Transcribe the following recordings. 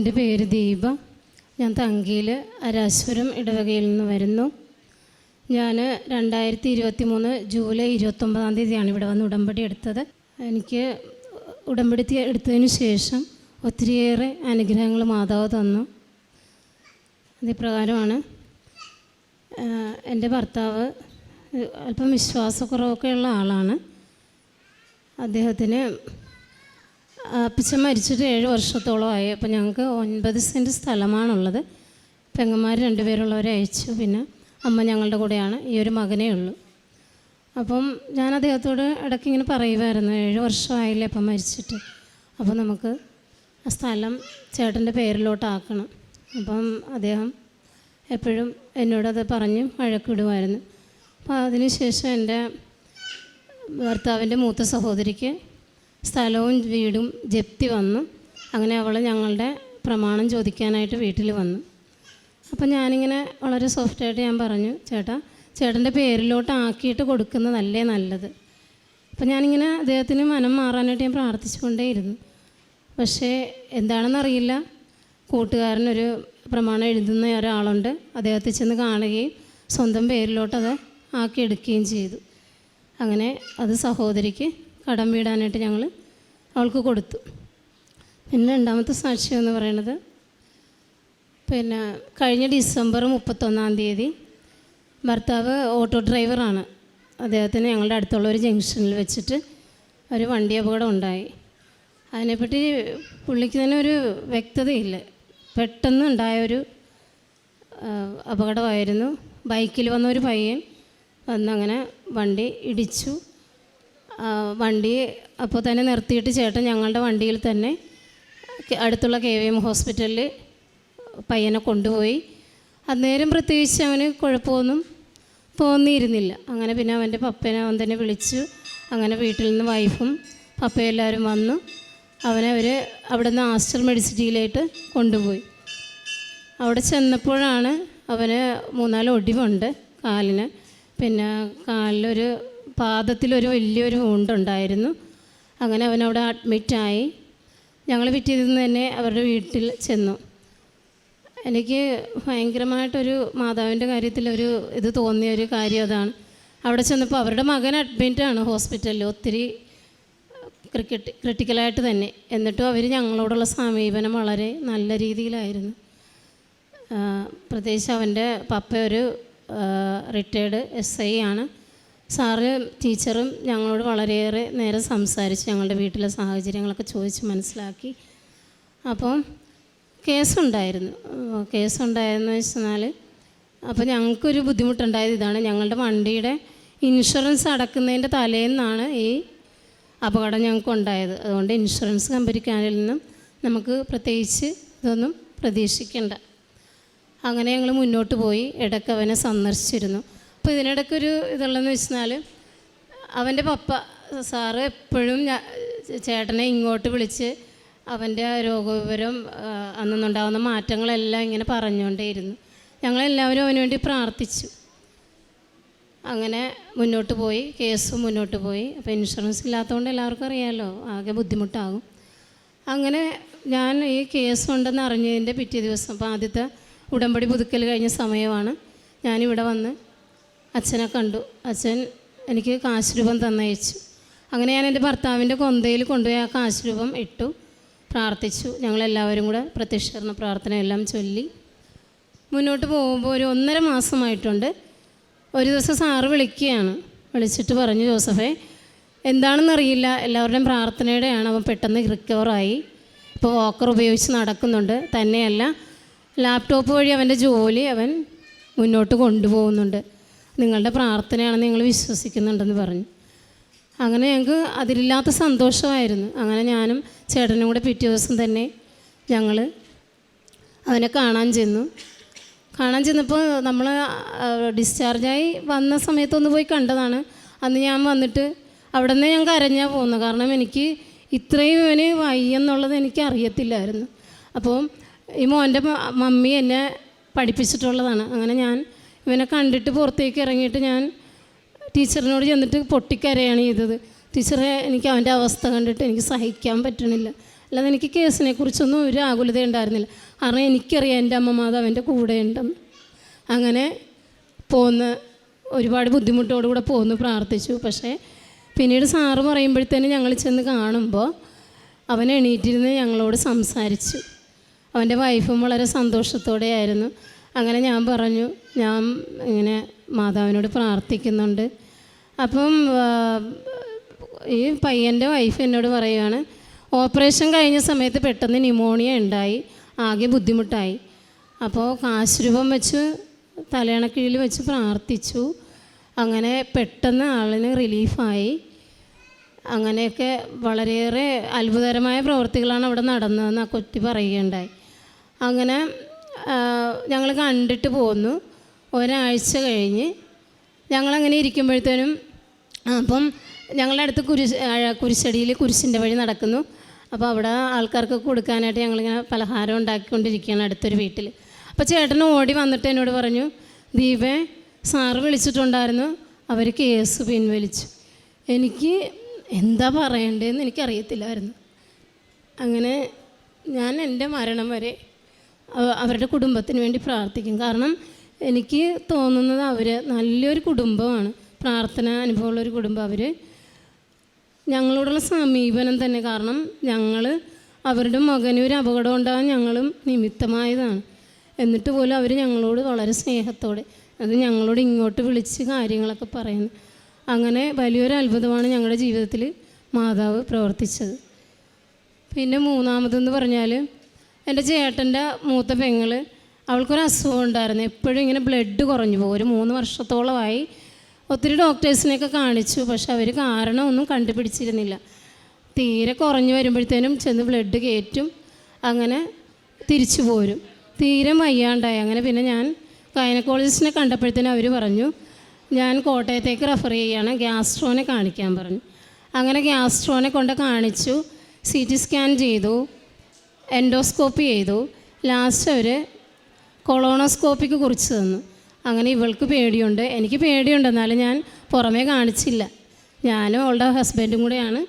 എന്റെ പേര് ദീപ. ഞാൻ തങ്കിയിൽ അരാശ്വരം ഇടവകയിൽ നിന്ന് വരുന്നു. ഞാൻ രണ്ടായിരത്തി ഇരുപത്തി മൂന്ന് ജൂലൈ ഇരുപത്തൊമ്പതാം തീയതിയാണ് ഇവിടെ വന്ന് ഉടമ്പടി എടുത്തത്. എനിക്ക് ഉടമ്പടി എടുത്തതിന് ശേഷം ഒത്തിരിയേറെ അനുഗ്രഹങ്ങൾ മാതാവ് തന്നു. അതിപ്രകാരമാണ് എന്റെ ഭർത്താവ് അല്പം വിശ്വാസക്കുറവൊക്കെ ഉള്ള ആളാണ്. അദ്ദേഹത്തിന് അപ്പച്ചൻ മരിച്ചിട്ട് ഏഴ് വർഷത്തോളമായി അപ്പോൾ ഞങ്ങൾക്ക് ഒൻപത് സെന്റ് സ്ഥലമാണുള്ളത്. പെങ്ങന്മാർ രണ്ടുപേരുള്ളവരെ അയച്ചു. പിന്നെ അമ്മ ഞങ്ങളുടെ കൂടെയാണ്. ഈ ഒരു മകനേ ഉള്ളൂ. അപ്പം ഞാൻ അദ്ദേഹത്തോട് ഇടയ്ക്ക് ഇങ്ങനെ പറയുമായിരുന്നു ഏഴ് വർഷമായില്ലേ അപ്പം മരിച്ചിട്ട്. അപ്പോൾ നമുക്ക് ആ സ്ഥലം ചേട്ടന്റെ പേരിലോട്ടാക്കണം. അപ്പം അദ്ദേഹം എപ്പോഴും എന്നോടത് പറഞ്ഞ് വഴക്കിടുമായിരുന്നു അപ്പോൾ അതിനുശേഷം എന്റെ ഭർത്താവിന്റെ മൂത്ത സഹോദരിക്ക് സ്ഥലവും വീടും ജപ്തി വന്നു. അങ്ങനെ അവൾ ഞങ്ങളുടെ പ്രമാണം ചോദിക്കാനായിട്ട് വീട്ടിൽ വന്നു. അപ്പം ഞാനിങ്ങനെ വളരെ സോഫ്റ്റായിട്ട് ഞാൻ പറഞ്ഞു ചേട്ടാ ചേട്ടന്റെ പേരിലോട്ട് ആക്കിയിട്ട് കൊടുക്കുന്നതല്ലേ നല്ലത്? അപ്പം ഞാനിങ്ങനെ അദ്ദേഹത്തിന് മനം മാറാനായിട്ട് ഞാൻ പ്രാർത്ഥിച്ചുകൊണ്ടേയിരുന്നു. പക്ഷേ എന്താണെന്നറിയില്ല. കൂട്ടുകാരനൊരു പ്രമാണം എഴുതുന്ന ഒരാളുണ്ട്. അദ്ദേഹത്തെ ചെന്ന് കാണുകയും സ്വന്തം പേരിലോട്ടത് ആക്കിയെടുക്കുകയും ചെയ്തു. അങ്ങനെ അത് സഹോദരിക്ക് കടം വീടാനായിട്ട് ഞങ്ങൾ അവൾക്ക് കൊടുത്തു. പിന്നെ രണ്ടാമത്തെ സാക്ഷ്യം എന്ന് പറയുന്നത് പിന്നെ കഴിഞ്ഞ ഡിസംബർ മുപ്പത്തൊന്നാം തീയതി ഭർത്താവ് ഓട്ടോ ഡ്രൈവറാണ്. അദ്ദേഹത്തിന് ഞങ്ങളുടെ അടുത്തുള്ള ഒരു ജംഗ്ഷനിൽ വെച്ചിട്ട് ഒരു വണ്ടി അപകടം ഉണ്ടായി. അതിനെപ്പറ്റി പുള്ളിക്ക് തന്നെ ഒരു വ്യക്തതയില്ല. പെട്ടെന്ന് ഉണ്ടായൊരു അപകടമായിരുന്നു. ബൈക്കിൽ വന്ന ഒരു പയ്യൻ വന്നങ്ങനെ വണ്ടി ഇടിച്ചു. വണ്ടി അപ്പോൾ തന്നെ നിർത്തിയിട്ട് ചേട്ടൻ ഞങ്ങളുടെ വണ്ടിയിൽ തന്നെ അടുത്തുള്ള കെ വി എം ഹോസ്പിറ്റലിൽ പയ്യനെ കൊണ്ടുപോയി. അന്നേരം പ്രത്യേകിച്ച് അവന് കുഴപ്പമൊന്നും തോന്നിയിരുന്നില്ല. അങ്ങനെ പിന്നെ അവന്റെ പപ്പനെ അവൻ തന്നെ വിളിച്ചു. അങ്ങനെ വീട്ടിൽ നിന്ന് വൈഫും പപ്പയും എല്ലാവരും വന്നു. അവനെ അവർ അവിടെ നിന്ന് ആസ്റ്റർ മെഡിസിറ്റിയിലേക്ക് കൊണ്ടുപോയി. അവിടെ ചെന്നപ്പോഴാണ് അവന് മൂന്നാൽ ഒടിവുണ്ട് കാലിന്. പിന്നെ കാലിലൊരു പാദത്തിലൊരു വലിയൊരു ഉണ്ടായിരുന്നു അങ്ങനെ അവനവിടെ അഡ്മിറ്റായി. ഞങ്ങൾ പിറ്റേന്ന് തന്നെ അവരുടെ വീട്ടിൽ ചെന്നു. എനിക്ക് ഭയങ്കരമായിട്ടൊരു മാതാവിന്റെ കാര്യത്തിൽ ഒരു ഇത് തോന്നിയ ഒരു കാര്യം അതാണ്. അവിടെ ചെന്നപ്പോൾ അവരുടെ മകൻ അഡ്മിറ്റാണ് ഹോസ്പിറ്റലിൽ ഒത്തിരി ക്രിക്കറ്റ് ക്രിട്ടിക്കലായിട്ട് തന്നെ. എന്നിട്ടും അവർ ഞങ്ങളോടുള്ള സമീപനം വളരെ നല്ല രീതിയിലായിരുന്നു. പ്രത്യേകിച്ച് അവന്റെ പപ്പ ഒരു റിട്ടയർഡ് എസ് ഐ ആണ്. സാറ് ടീച്ചറും ഞങ്ങളോട് വളരെയേറെ നേരം സംസാരിച്ച് ഞങ്ങളുടെ വീട്ടിലെ സാഹചര്യങ്ങളൊക്കെ ചോദിച്ച് മനസ്സിലാക്കി. അപ്പം കേസുണ്ടായിരുന്നു. കേസുണ്ടായിരുന്നു വെച്ചാൽ അപ്പോൾ ഞങ്ങൾക്കൊരു ബുദ്ധിമുട്ടുണ്ടായത് ഇതാണ്. ഞങ്ങളുടെ വണ്ടിയുടെ ഇൻഷുറൻസ് അടക്കുന്നതിന്റെ തലേന്നാണ് ഈ അപകടം ഞങ്ങൾക്ക് ഉണ്ടായത് അതുകൊണ്ട് ഇൻഷുറൻസ് കമ്പനിക്കാരിൽ നിന്നും നമുക്ക് പ്രത്യേകിച്ച് ഇതൊന്നും പ്രതീക്ഷിക്കേണ്ട. അങ്ങനെ ഞങ്ങൾ മുന്നോട്ട് പോയി. ഇടയ്ക്ക് അവനെ സന്ദർശിച്ചിരുന്നു. അപ്പോൾ ഇതിനിടയ്ക്കൊരു ഇതുള്ളതെന്ന് വെച്ചാൽ അവന്റെ പപ്പ സാറ് എപ്പോഴും ചേട്ടനെ ഇങ്ങോട്ട് വിളിച്ച് അവന്റെ രോഗവിവരം അന്നുണ്ടാകുന്ന മാറ്റങ്ങളെല്ലാം ഇങ്ങനെ പറഞ്ഞുകൊണ്ടേയിരുന്നു. ഞങ്ങളെല്ലാവരും അവന് വേണ്ടി പ്രാർത്ഥിച്ചു. അങ്ങനെ മുന്നോട്ട് പോയി കേസ് മുന്നോട്ട് പോയി. അപ്പോൾ ഇൻഷുറൻസ് ഇല്ലാത്തതുകൊണ്ട് എല്ലാവർക്കും അറിയാമല്ലോ ആകെ ബുദ്ധിമുട്ടാകും. അങ്ങനെ ഞാൻ ഈ കേസ് ഉണ്ടെന്ന് അറിഞ്ഞതിന്റെ പിറ്റേ ദിവസം അപ്പോൾ ആദ്യത്തെ ഉടമ്പടി പുതുക്കൽ കഴിഞ്ഞ സമയമാണ് ഞാനിവിടെ വന്ന് അച്ഛനെ കണ്ടു. അച്ഛൻ എനിക്ക് കാശ് രൂപം തന്നയച്ചു. അങ്ങനെ ഞാൻ എന്റെ ഭർത്താവിന്റെ കൊന്തയിൽ കൊണ്ടുപോയി ആ കാശ് രൂപം ഇട്ടു. പ്രാർത്ഥിച്ചു. ഞങ്ങളെല്ലാവരും കൂടെ പ്രത്യക്ഷീകരണ പ്രാർത്ഥന എല്ലാം ചൊല്ലി. മുന്നോട്ട് പോകുമ്പോൾ ഒരു ഒന്നര മാസമായിട്ടുണ്ട്. ഒരു ദിവസം സാറ് വിളിക്കുകയാണ്. വിളിച്ചിട്ട് പറഞ്ഞു ജോസഫേ എന്താണെന്നറിയില്ല. എല്ലാവരുടെയും പ്രാർത്ഥനയുടെയാണ് അവൻ പെട്ടെന്ന് റിക്കവറായി ഇപ്പോൾ വോക്കർ ഉപയോഗിച്ച് നടക്കുന്നുണ്ട്. തന്നെയല്ല ലാപ്ടോപ്പ് വഴി അവന്റെ ജോലി അവൻ മുന്നോട്ട് കൊണ്ടുപോകുന്നുണ്ട്. നിങ്ങളുടെ പ്രാർത്ഥനയാണ് നിങ്ങൾ വിശ്വസിക്കുന്നുണ്ടെന്ന് പറഞ്ഞു. അങ്ങനെ ഞങ്ങൾക്ക് അതിലില്ലാത്ത സന്തോഷമായിരുന്നു. അങ്ങനെ ഞാനും ചേട്ടനും കൂടെ പിറ്റേ ദിവസം തന്നെ ഞങ്ങൾ അവനെ കാണാൻ ചെന്നു. കാണാൻ ചെന്നപ്പോൾ നമ്മൾ ഡിസ്ചാർജായി വന്ന സമയത്തൊന്ന് പോയി കണ്ടതാണ്. അന്ന് ഞാൻ വന്നിട്ട് അവിടെ നിന്ന് ഞാൻ കരഞ്ഞാൽ പോകുന്നത് കാരണം എനിക്ക് ഇത്രയും ഇവന് വയ്യെന്നുള്ളത് എനിക്ക് അറിയത്തില്ലായിരുന്നു. അപ്പോൾ ഈ മോന്റെ മമ്മി എന്നെ പഠിപ്പിച്ചിട്ടുള്ളതാണ്. അങ്ങനെ ഞാൻ ഇവനെ കണ്ടിട്ട് പുറത്തേക്ക് ഇറങ്ങിയിട്ട് ഞാൻ ടീച്ചറിനോട് ചെന്നിട്ട് പൊട്ടിക്കരയാണ് ചെയ്തത്. ടീച്ചറെ എനിക്ക് അവന്റെ അവസ്ഥ കണ്ടിട്ട് എനിക്ക് സഹിക്കാൻ പറ്റണില്ല. അല്ലാതെ എനിക്ക് കേസിനെ കുറിച്ചൊന്നും ഒരു ആകുലത ഉണ്ടായിരുന്നില്ല. കാരണം എനിക്കറിയാം എന്റെ അമ്മമാത അവന്റെ കൂടെ ഉണ്ടെന്ന് അങ്ങനെ പോന്ന് ഒരുപാട് ബുദ്ധിമുട്ടോടുകൂടെ പോന്ന് പ്രാർത്ഥിച്ചു. പക്ഷേ പിന്നീട് സാറ് പറയുമ്പോഴത്തേന് ഞങ്ങൾ ചെന്ന് കാണുമ്പോൾ അവൻ എണീറ്റിരുന്ന് ഞങ്ങളോട് സംസാരിച്ചു. അവന്റെ വൈഫും വളരെ സന്തോഷത്തോടെയായിരുന്നു. അങ്ങനെ ഞാൻ പറഞ്ഞു ഞാൻ ഇങ്ങനെ മാതാവിനോട് പ്രാർത്ഥിക്കുന്നുണ്ട്. അപ്പം ഈ പയ്യന്റെ വൈഫ് എന്നോട് പറയുകയാണ് ഓപ്പറേഷൻ കഴിഞ്ഞ സമയത്ത് പെട്ടെന്ന് ന്യൂമോണിയ ഉണ്ടായി ആകെ ബുദ്ധിമുട്ടായി. അപ്പോൾ കാശുരൂപം വെച്ച് തലയണക്കീഴിൽ വെച്ച് പ്രാർത്ഥിച്ചു. അങ്ങനെ പെട്ടെന്ന് ആളിന് റിലീഫായി അങ്ങനെയൊക്കെ വളരെയേറെ അത്ഭുതകരമായ പ്രവൃത്തികളാണ് അവിടെ നടന്നതെന്ന് ആ കൊറ്റി പറയുകയുണ്ടായി. അങ്ങനെ ഞങ്ങൾ കണ്ടിട്ട് പോന്നു. ഒരാഴ്ച കഴിഞ്ഞ് ഞങ്ങളങ്ങനെ ഇരിക്കുമ്പോഴത്തേനും അപ്പം ഞങ്ങളുടെ അടുത്ത് കുരിശ് കുരിശടിയിൽ കുരിശിന്റെ വഴി നടക്കുന്നു. അപ്പോൾ അവിടെ ആൾക്കാർക്ക് കൊടുക്കാനായിട്ട് ഞങ്ങളിങ്ങനെ പലഹാരം ഉണ്ടാക്കിക്കൊണ്ടിരിക്കുകയാണ് അടുത്തൊരു വീട്ടിൽ അപ്പോൾ ചേട്ടൻ ഓടി വന്നിട്ട് എന്നോട് പറഞ്ഞു ദീപേ സാറ് വിളിച്ചിട്ടുണ്ടായിരുന്നു. അവർ കേസ് പിൻവലിച്ചു. എനിക്ക് എന്താ പറയേണ്ടതെന്ന് എനിക്കറിയത്തില്ലായിരുന്നു. അങ്ങനെ ഞാൻ എന്റെ മരണം വരെ അവരുടെ കുടുംബത്തിന് വേണ്ടി പ്രാർത്ഥിക്കും. കാരണം എനിക്ക് തോന്നുന്നത് അവർ നല്ലൊരു കുടുംബമാണ്. പ്രാർത്ഥന അനുഭവമുള്ള ഒരു കുടുംബം അവർ ഞങ്ങളോടുള്ള സമീപനം തന്നെ കാരണം ഞങ്ങൾ അവരുടെ മകന് ഒരു അപകടം ഉണ്ടാകാൻ ഞങ്ങളും നിമിത്തമായതാണ്. എന്നിട്ട് പോലും അവർ ഞങ്ങളോട് വളരെ സ്നേഹത്തോടെ അത് ഞങ്ങളോട് ഇങ്ങോട്ട് വിളിച്ച് കാര്യങ്ങളൊക്കെ പറയുന്നു. അങ്ങനെ വലിയൊരു അത്ഭുതമാണ് ഞങ്ങളുടെ ജീവിതത്തിൽ മാതാവ് പ്രവർത്തിച്ചത്. പിന്നെ മൂന്നാമതെന്ന് പറഞ്ഞാൽ എന്റെ ചേട്ടന്റെ മൂത്ത പെങ്ങൾ അവൾക്കൊരു അസുഖം ഉണ്ടായിരുന്നു. എപ്പോഴും ഇങ്ങനെ ബ്ലഡ് കുറഞ്ഞു പോകും. ഒരു മൂന്ന് വർഷത്തോളമായി ഒത്തിരി ഡോക്ടേഴ്സിനെയൊക്കെ കാണിച്ചു. പക്ഷെ അവർ കാരണം ഒന്നും കണ്ടുപിടിച്ചിരുന്നില്ല. തീരെ കുറഞ്ഞു വരുമ്പോഴത്തേനും ചെന്ന് ബ്ലഡ് കയറ്റും അങ്ങനെ തിരിച്ചു പോരും. തീരെ വയ്യാണ്ടായി. അങ്ങനെ പിന്നെ ഞാൻ ഗൈനക്കോളജിസ്റ്റിനെ കണ്ടപ്പോഴത്തേനും അവർ പറഞ്ഞു ഞാൻ കോട്ടയത്തേക്ക് റെഫർ ചെയ്യുകയാണ് ഗ്യാസ്ട്രോനെ കാണിക്കാൻ പറഞ്ഞു. അങ്ങനെ ഗ്യാസ്ട്രോനെ കൊണ്ട് കാണിച്ചു സി ടി സ്കാൻ ചെയ്തു. എൻഡോസ്കോപ്പി ചെയ്തു. ലാസ്റ്റ് അവർ കൊളോണോസ്കോപ്പിക്ക് കുറിച്ച് തന്നു. അങ്ങനെ ഇവൾക്ക് പേടിയുണ്ട്. എനിക്ക് പേടിയുണ്ട്. എന്നാലും ഞാൻ പുറമേ കാണിച്ചില്ല. ഞാനും അവളുടെ ഹസ്ബൻഡും കൂടെയാണ്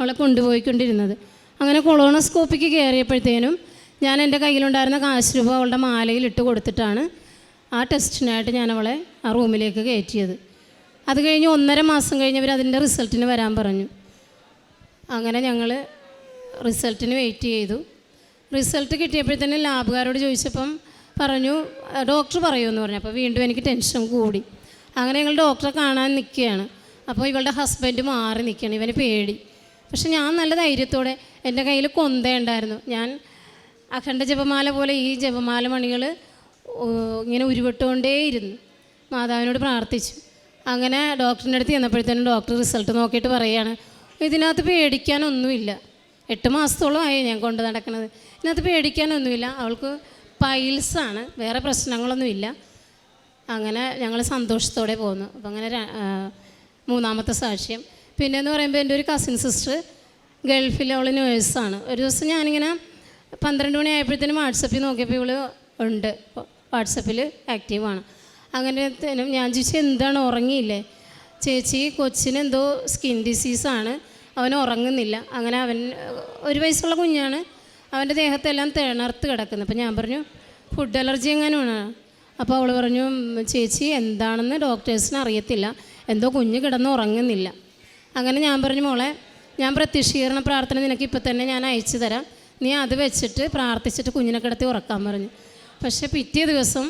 അവളെ കൊണ്ടുപോയിക്കൊണ്ടിരുന്നത്. അങ്ങനെ കൊളോണോസ്കോപ്പിക്ക് കയറിയപ്പോഴത്തേനും ഞാൻ എന്റെ കയ്യിലുണ്ടായിരുന്ന കാശ് രൂപ അവളുടെ മാലയിൽ ഇട്ട് കൊടുത്തിട്ടാണ് ആ ടെസ്റ്റിനായിട്ട് ഞാൻ അവളെ ആ റൂമിലേക്ക് കയറ്റിയത്. അത് കഴിഞ്ഞ് ഒന്നര മാസം കഴിഞ്ഞ് അവർ അതിന്റെ റിസൾട്ടിന് വരാൻ പറഞ്ഞു. അങ്ങനെ ഞങ്ങൾ റിസൾട്ടിന് വെയിറ്റ് ചെയ്തു. റിസൾട്ട് കിട്ടിയപ്പോഴത്തേന് ലാബുകാരോട് ചോദിച്ചപ്പം പറഞ്ഞു ഡോക്ടർ പറയുമെന്ന് പറഞ്ഞു. അപ്പോൾ വീണ്ടും എനിക്ക് ടെൻഷൻ കൂടി. അങ്ങനെ ഞങ്ങൾ ഡോക്ടറെ കാണാൻ നിൽക്കുകയാണ്. അപ്പോൾ ഇവളുടെ ഹസ്ബൻഡ് മാറി നിൽക്കുകയാണ്. ഇവന് പേടി. പക്ഷെ ഞാൻ നല്ല ധൈര്യത്തോടെ എന്റെ കയ്യിൽ കൊന്ത ഉണ്ടായിരുന്നു ഞാൻ അഖണ്ഡ ജപമാല പോലെ ഈ ജപമാല മണികൾ ഇങ്ങനെ ഉരുവിട്ടുകൊണ്ടേയിരുന്നു. മാതാവിനോട് പ്രാർത്ഥിച്ചു. അങ്ങനെ ഡോക്ടറിന്റെ അടുത്ത് ചെന്നപ്പോഴത്തേനും ഡോക്ടർ റിസൾട്ട് നോക്കിയിട്ട് പറയുകയാണ് ഇതിനകത്ത് പേടിക്കാനൊന്നുമില്ല. എട്ട് മാസത്തോളമായി ഞാൻ കൊണ്ട് നടക്കുന്നത്. ഇതിനകത്ത് പേടിക്കാനൊന്നുമില്ല. അവൾക്ക് പൈൽസാണ്. വേറെ പ്രശ്നങ്ങളൊന്നുമില്ല. അങ്ങനെ ഞങ്ങൾ സന്തോഷത്തോടെ പോകുന്നു അപ്പം അങ്ങനെ മൂന്നാമത്തെ സാക്ഷ്യം. പിന്നെ എന്ന് പറയുമ്പോൾ എന്റെ ഒരു കസിൻ സിസ്റ്റർ ഗൾഫിൽ അവൾ നേഴ്സാണ് ഒരു ദിവസം ഞാനിങ്ങനെ പന്ത്രണ്ട് മണി ആയപ്പോഴത്തേനും വാട്സപ്പിൽ നോക്കിയപ്പോൾ ഇവൾ ഉണ്ട്. വാട്സപ്പിൽ ആക്റ്റീവാണ് അങ്ങനെ ഞാൻ ചോദിച്ചു എന്താണ്? ഉറങ്ങിയില്ലേ? ചേച്ചി കൊച്ചിന് എന്തോ സ്കിൻ ഡിസീസാണ് അവൻ ഉറങ്ങുന്നില്ല. അങ്ങനെ അവൻ ഒരു വയസ്സുള്ള കുഞ്ഞാണ്. അവന്റെ ദേഹത്തെല്ലാം തിണർത്ത് കിടക്കുന്നത് അപ്പം ഞാൻ പറഞ്ഞു ഫുഡ് അലർജി എങ്ങനെയാണ് അപ്പോൾ അവൾ പറഞ്ഞു ചേച്ചി എന്താണെന്ന് ഡോക്ടേഴ്സിന് അറിയത്തില്ല. എന്തോ കുഞ്ഞ് കിടന്ന് ഉറങ്ങുന്നില്ല. അങ്ങനെ ഞാൻ പറഞ്ഞു മോളെ ഞാൻ പ്രത്യക്ഷീകരണ പ്രാർത്ഥന നിനക്ക് ഇപ്പം തന്നെ ഞാൻ അയച്ചു തരാം. നീ അത് വെച്ചിട്ട് പ്രാർത്ഥിച്ചിട്ട് കുഞ്ഞിനെ കിടത്തി ഉറക്കാൻ പറഞ്ഞു. പക്ഷേ പിറ്റേ ദിവസം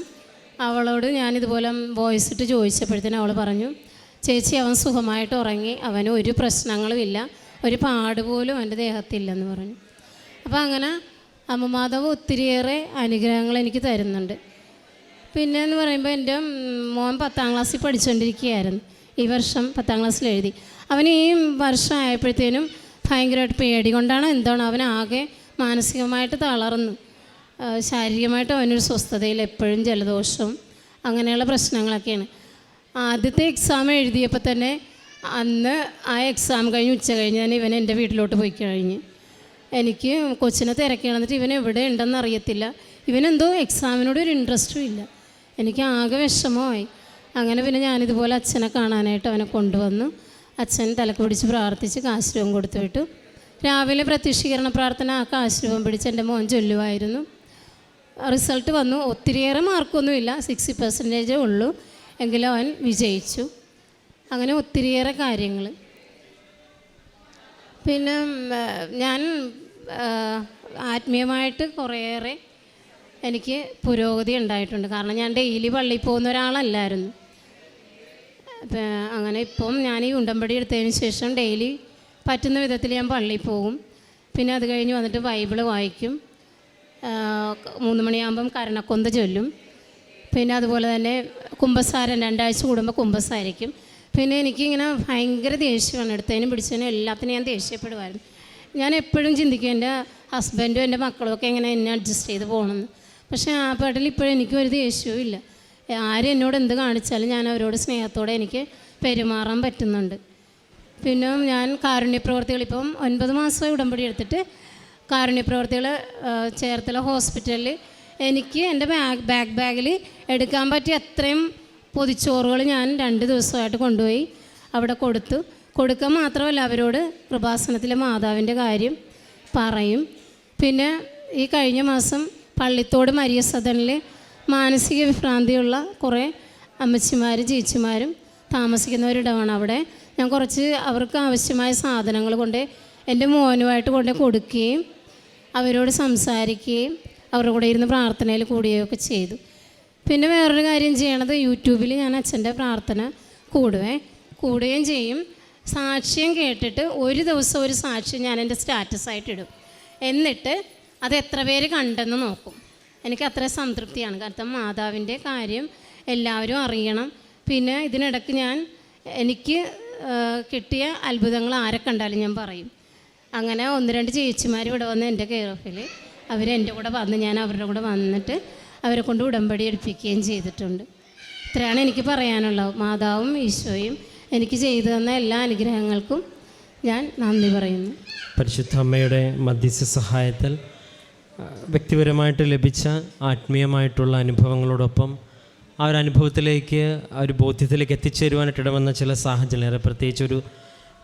അവളോട് ഞാനിതുപോലെ വോയിസ് ഇട്ട് ചോദിച്ചപ്പോഴത്തേനും അവൾ പറഞ്ഞു ചേച്ചി അവൻ സുഖമായിട്ട് ഉറങ്ങി. അവന് ഒരു പ്രശ്നങ്ങളുമില്ല. ഒരു പാട് പോലും അവന്റെ ദേഹത്തില്ലെന്ന് പറഞ്ഞു. അപ്പോൾ അങ്ങനെ അമ്മമാധവ് ഒത്തിരിയേറെ അനുഗ്രഹങ്ങൾ എനിക്ക് തരുന്നുണ്ട്. പിന്നെ എന്ന് പറയുമ്പോൾ എന്റെ മോൻ പത്താം ക്ലാസ്സിൽ പഠിച്ചുകൊണ്ടിരിക്കുകയായിരുന്നു ഈ വർഷം പത്താം ക്ലാസ്സിൽ എഴുതി. അവൻ ഈ വർഷം ആയപ്പോഴത്തേനും ഭയങ്കരമായിട്ട് പേടി കൊണ്ടാണ് എന്താണ് അവൻ ആകെ മാനസികമായിട്ട് തളർന്നു. ശാരീരികമായിട്ട് അവനൊരു സ്വസ്ഥതയിൽ എപ്പോഴും ജലദോഷവും അങ്ങനെയുള്ള പ്രശ്നങ്ങളൊക്കെയാണ്. ആദ്യത്തെ എക്സാം എഴുതിയപ്പോൾ തന്നെ അന്ന് ആ എക്സാം കഴിഞ്ഞ് ഉച്ച കഴിഞ്ഞ് ഞാൻ ഇവൻ എന്റെ വീട്ടിലോട്ട് പോയി കഴിഞ്ഞ്. എനിക്ക് കൊച്ചിനെ തിരക്കണമെന്നിട്ട് ഇവൻ എവിടെ ഉണ്ടെന്ന് അറിയത്തില്ല. ഇവനെന്തോ എക്സാമിനോട് ഒരു ഇൻട്രസ്റ്റും ഇല്ല. എനിക്ക് ആകെ വിഷമമായി. അങ്ങനെ പിന്നെ ഞാനിതുപോലെ അച്ഛനെ കാണാനായിട്ട് അവനെ കൊണ്ടുവന്നു. അച്ഛൻ തലക്ക് പിടിച്ച് പ്രാർത്ഥിച്ച് കാശ്രൂപം കൊടുത്തു വിട്ടു. രാവിലെ പ്രത്യക്ഷീകരണ പ്രാർത്ഥന ആ കാശ്രൂപം പിടിച്ച് എന്റെ മോൻ ചൊല്ലുമായിരുന്നു. റിസൾട്ട് വന്നു. ഒത്തിരിയേറെ മാർക്കൊന്നുമില്ല സിക്സ്റ്റി പെർസെന്റേജേ ഉള്ളൂ. എങ്കിലും അവൻ വിജയിച്ചു. അങ്ങനെ ഒത്തിരിയേറെ കാര്യങ്ങൾ. പിന്നെ ഞാൻ ആത്മീയമായിട്ട് കുറേയേറെ എനിക്ക് പുരോഗതി ഉണ്ടായിട്ടുണ്ട്. കാരണം ഞാൻ ഡെയിലി പള്ളിയിൽ പോകുന്ന ഒരാളല്ലായിരുന്നു. അങ്ങനെ ഇപ്പം ഞാൻ ഈ ഉണ്ടമ്പടി എടുത്തതിന് ശേഷം ഡെയിലി പറ്റുന്ന വിധത്തിൽ ഞാൻ പള്ളിയിൽ പോകും. പിന്നെ അത് കഴിഞ്ഞ് വന്നിട്ട് ബൈബിൾ വായിക്കും. മൂന്ന് മണിയാകുമ്പം കരണക്കൊന്ത ചൊല്ലും. പിന്നെ അതുപോലെ തന്നെ കുമ്പസാരം രണ്ടാഴ്ച കൂടുമ്പോൾ കുമ്പസാരിക്കും. പിന്നെ എനിക്കിങ്ങനെ ഭയങ്കര ദേഷ്യമാണ്. എടുത്തതിനും പിടിച്ചതിനും എല്ലാത്തിനും ഞാൻ ദേഷ്യപ്പെടുമായിരുന്നു ഞാൻ എപ്പോഴും ചിന്തിക്കും എന്റെ ഹസ്ബൻഡും എന്റെ മക്കളും ഒക്കെ എങ്ങനെ എന്നെ അഡ്ജസ്റ്റ് ചെയ്ത് പോകണമെന്ന്. പക്ഷേ ആ പാട്ടിൽ ഇപ്പോഴും എനിക്ക് ഒരു ദേഷ്യവും ഇല്ല. ആരും എന്നോട് എന്ത് കാണിച്ചാലും ഞാൻ അവരോട് സ്നേഹത്തോടെ എനിക്ക് പെരുമാറാൻ പറ്റുന്നുണ്ട്. പിന്നെ ഞാൻ കാരുണ്യപ്രവർത്തികൾ ഇപ്പം ഒൻപത് മാസമായി ഉടമ്പടി എടുത്തിട്ട് കാരുണ്യപ്രവർത്തികൾ ചേർത്തല ഹോസ്പിറ്റലിൽ എനിക്ക് എന്റെ ബാഗ് ബാക്ക് ബാഗിൽ എടുക്കാൻ പറ്റിയ അത്രയും പൊതിച്ചോറുകൾ ഞാൻ രണ്ട് ദിവസമായിട്ട് കൊണ്ടുപോയി അവിടെ കൊടുത്തു. കൊടുക്കാൻ മാത്രമല്ല അവരോട് കൃപാസനത്തിലെ മാതാവിന്റെ കാര്യം പറയും. പിന്നെ ഈ കഴിഞ്ഞ മാസം പള്ളിത്തോട് മരിയ സദനിൽ മാനസിക വിഭ്രാന്തിയുള്ള കുറേ അമ്മച്ചിമാരും ചേച്ചിമാരും താമസിക്കുന്നവരിടമാണ് അവിടെ. ഞാൻ കുറച്ച് അവർക്ക് ആവശ്യമായ സാധനങ്ങൾ കൊണ്ട് എന്റെ മോനുമായിട്ട് കൊണ്ട് കൊടുക്കുകയും അവരോട് സംസാരിക്കുകയും അവരുടെ കൂടെ ഇരുന്ന് പ്രാർത്ഥനയിൽ കൂടുകയൊക്കെ ചെയ്തു. പിന്നെ വേറൊരു കാര്യം ചെയ്യണത് യൂട്യൂബിൽ ഞാൻ അച്ഛന്റെ പ്രാർത്ഥന കൂടുവേ. കൂടുകയും ചെയ്യും. സാക്ഷ്യം കേട്ടിട്ട് ഒരു ദിവസം ഒരു സാക്ഷ്യം ഞാൻ എന്റെ സ്റ്റാറ്റസായിട്ട് ഇടും. എന്നിട്ട് അത് എത്ര പേര് കണ്ടെന്ന് നോക്കും. എനിക്ക് അത്ര സംതൃപ്തിയാണ്. കാരണം മാതാവിന്റെ കാര്യം എല്ലാവരും അറിയണം. പിന്നെ ഇതിനിടക്ക് ഞാൻ എനിക്ക് കിട്ടിയ അത്ഭുതങ്ങൾ ആരെ കണ്ടാലും ഞാൻ പറയും. അങ്ങനെ ഒന്ന് രണ്ട് ചേച്ചിമാർ ഇവിടെ വന്ന് എന്റെ കെയർ ഓഫിൽ അവർ എന്റെ കൂടെ വന്ന് ഞാൻ അവരുടെ കൂടെ വന്നിട്ട് അവരെ കൊണ്ട് ഉടമ്പടി എടുപ്പിക്കുകയും ചെയ്തിട്ടുണ്ട്. ഇത്രയാണ് എനിക്ക് പറയാനുള്ളത്. മാതാവും ഈശോയും എനിക്ക് ചെയ്തു തന്ന എല്ലാ അനുഗ്രഹങ്ങൾക്കും ഞാൻ നന്ദി പറയുന്നു. പരിശുദ്ധ അമ്മയുടെ മധ്യസ്ഥ സഹായത്തിൽ വ്യക്തിപരമായിട്ട് ലഭിച്ച ആത്മീയമായിട്ടുള്ള അനുഭവങ്ങളോടൊപ്പം ആ ഒരു അനുഭവത്തിലേക്ക് ആ ഒരു ബോധ്യത്തിലേക്ക് എത്തിച്ചേരുവാനായിട്ട് ഇടവന്ന ചില സാഹചര്യം പ്രത്യേകിച്ച് ഒരു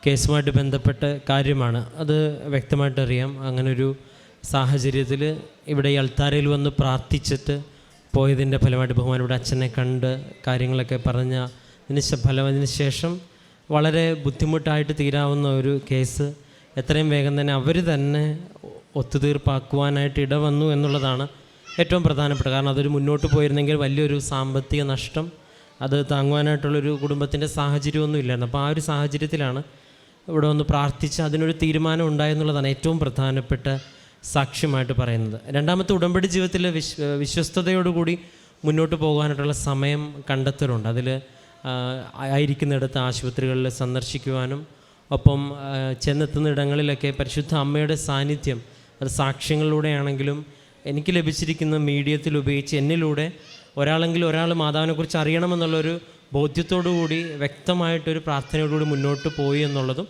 കേസുമായിട്ട് ബന്ധപ്പെട്ട കാര്യമാണ്. അത് വ്യക്തമായിട്ട് അറിയാം അങ്ങനൊരു സാഹചര്യത്തിൽ ഇവിടെ ഈ അൾത്താരയിൽ വന്ന് പ്രാർത്ഥിച്ചിട്ട് പോയതിന്റെ ഫലമായിട്ട് ബഹുമാൻ ഇവിടെ അച്ഛനെ കണ്ട് കാര്യങ്ങളൊക്കെ പറഞ്ഞ ഇതിന് ഫലം അതിന് ശേഷം വളരെ ബുദ്ധിമുട്ടായിട്ട് തീരാവുന്ന ഒരു കേസ്. എത്രയും വേഗം തന്നെ അവർ തന്നെ ഒത്തുതീർപ്പാക്കുവാനായിട്ട് ഇടവന്നു എന്നുള്ളതാണ് ഏറ്റവും പ്രധാനപ്പെട്ട കാരണം അതൊരു മുന്നോട്ട് പോയിരുന്നെങ്കിൽ വലിയൊരു സാമ്പത്തിക നഷ്ടം അത് താങ്ങുവാനായിട്ടുള്ളൊരു കുടുംബത്തിന്റെ സാഹചര്യമൊന്നും ഇല്ലായിരുന്നു. അപ്പോൾ ആ ഒരു സാഹചര്യത്തിലാണ് ഇവിടെ ഒന്ന് പ്രാർത്ഥിച്ച് അതിനൊരു തീരുമാനം ഉണ്ടായെന്നുള്ളതാണ് ഏറ്റവും പ്രധാനപ്പെട്ട സാക്ഷ്യമായിട്ട് പറയുന്നത്. രണ്ടാമത്തെ ഉടമ്പടി ജീവിതത്തിൽ വിശ്വ വിശ്വസ്തയോടുകൂടി മുന്നോട്ട് പോകാനായിട്ടുള്ള സമയം കണ്ടെത്തലുണ്ട്. അതിൽ ആയിരിക്കുന്നിടത്ത് ആശുപത്രികളിൽ സന്ദർശിക്കുവാനും ഒപ്പം ചെന്നെത്തുന്ന ഇടങ്ങളിലൊക്കെ പരിശുദ്ധ അമ്മയുടെ സാന്നിധ്യം അത് സാക്ഷ്യങ്ങളിലൂടെയാണെങ്കിലും എനിക്ക് ലഭിച്ചിരിക്കുന്ന മീഡിയത്തിൽ ഉപയോഗിച്ച് എന്നിലൂടെ ഒരാളെങ്കിലും ഒരാൾ മാതാവിനെക്കുറിച്ച് അറിയണമെന്നുള്ളൊരു ബോധ്യത്തോടു കൂടി വ്യക്തമായിട്ടൊരു പ്രാർത്ഥനയോടുകൂടി മുന്നോട്ട് പോയി എന്നുള്ളതും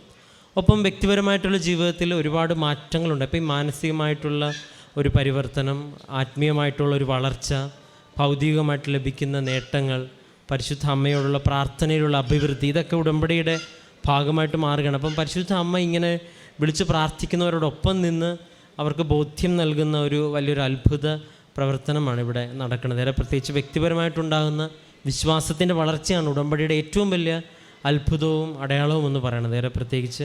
ഒപ്പം വ്യക്തിപരമായിട്ടുള്ള ജീവിതത്തിൽ ഒരുപാട് മാറ്റങ്ങളുണ്ട്. അപ്പോൾ ഈ മാനസികമായിട്ടുള്ള ഒരു പരിവർത്തനം ആത്മീയമായിട്ടുള്ള ഒരു വളർച്ച ഭൗതികമായിട്ട് ലഭിക്കുന്ന നേട്ടങ്ങൾ പരിശുദ്ധ അമ്മയോടുള്ള പ്രാർത്ഥനയിലുള്ള അഭിവൃദ്ധി ഇതൊക്കെ ഉടമ്പടിയുടെ ഭാഗമായിട്ട് മാറുകയാണ്. അപ്പം പരിശുദ്ധ അമ്മ ഇങ്ങനെ വിളിച്ച് പ്രാർത്ഥിക്കുന്നവരോടൊപ്പം നിന്ന് അവർക്ക് ബോധ്യം നൽകുന്ന ഒരു വലിയൊരു അത്ഭുത പ്രവർത്തനമാണ് ഇവിടെ നടക്കുന്നത്. ഏറെ പ്രത്യേകിച്ച് വ്യക്തിപരമായിട്ടുണ്ടാകുന്ന വിശ്വാസത്തിന്റെ വളർച്ചയാണ് ഉടമ്പടിയുടെ ഏറ്റവും വലിയ അത്ഭുതവും അടയാളവും എന്ന് പറയുന്നത്. ഏറെ പ്രത്യേകിച്ച്